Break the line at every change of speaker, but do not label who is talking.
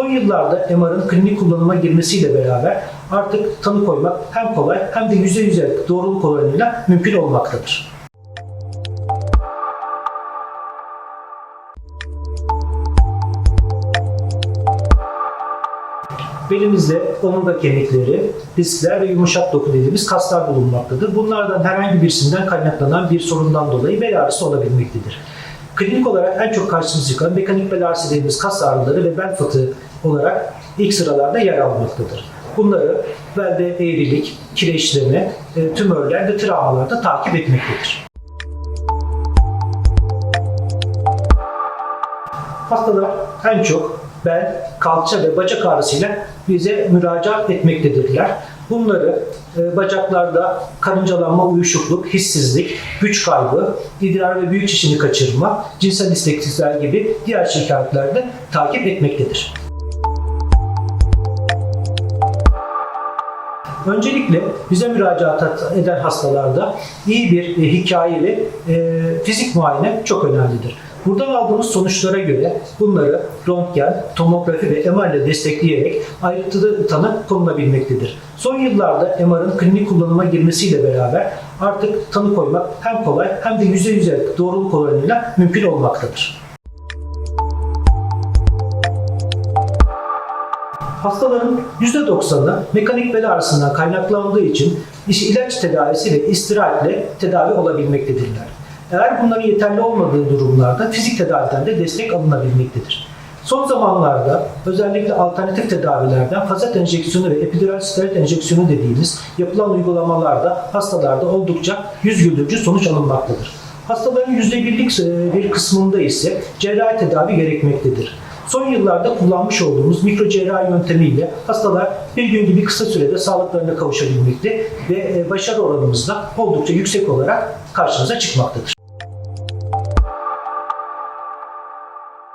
Son yıllarda MR'ın klinik kullanıma girmesiyle beraber artık tanı koymak hem kolay hem de yüzde yüze doğruluk oranıyla mümkün olmaktadır. Belimizde omurga kemikleri, diskler ve yumuşak doku dediğimiz kaslar bulunmaktadır. Bunlardan herhangi birisinden kaynaklanan bir sorundan dolayı bel ağrısı olabilmektedir. Klinik olarak en çok karşımıza çıkan mekanik bel ağrısı dediğimiz kas ağrıları ve bel fıtığı olarak ilk sıralarda yer almaktadır. Bunları belde eğrilik, kireçleme, tümörler ve travmalarda takip etmektedir. Hastalar en çok bel, kalça ve bacak ağrısıyla bize müracaat etmektedirler. Bunları e, bacaklarda karıncalanma, uyuşukluk, hissizlik, güç kaybı, idrar ve büyük çişini kaçırma, cinsel isteksizler gibi diğer şikayetlerde takip etmektedir. Öncelikle bize müracaat eden hastalarda iyi bir e, hikaye ve e, fizik muayene çok önemlidir. Buradan aldığımız sonuçlara göre bunları röntgen, tomografi ve MR ile destekleyerek ayrıntılı tanı konulabilmektedir. Son yıllarda MR'ın klinik kullanıma girmesiyle beraber artık tanı koymak hem kolay hem de yüzde yüze doğruluk oranıyla mümkün olmaktadır. Hastaların %90'ı mekanik bel ağrısından kaynaklandığı için ilaç tedavisi ve istirahatle tedavi olabilmektedirler. Eğer bunların yeterli olmadığı durumlarda fizik tedaviden de destek alınabilmektedir. Son zamanlarda özellikle alternatif tedavilerden fazet enjeksiyonu ve epidural steroid enjeksiyonu dediğimiz yapılan uygulamalarda hastalarda oldukça yüz güldürücü sonuç alınmaktadır. Hastaların %1'lik e, bir kısmında ise cerrahi tedavi gerekmektedir. Son yıllarda kullanmış olduğumuz mikro cerrahi yöntemiyle hastalar bir gün gibi kısa sürede sağlıklarına kavuşabilmekte ve e, başarı oranımız da oldukça yüksek olarak karşımıza çıkmaktadır.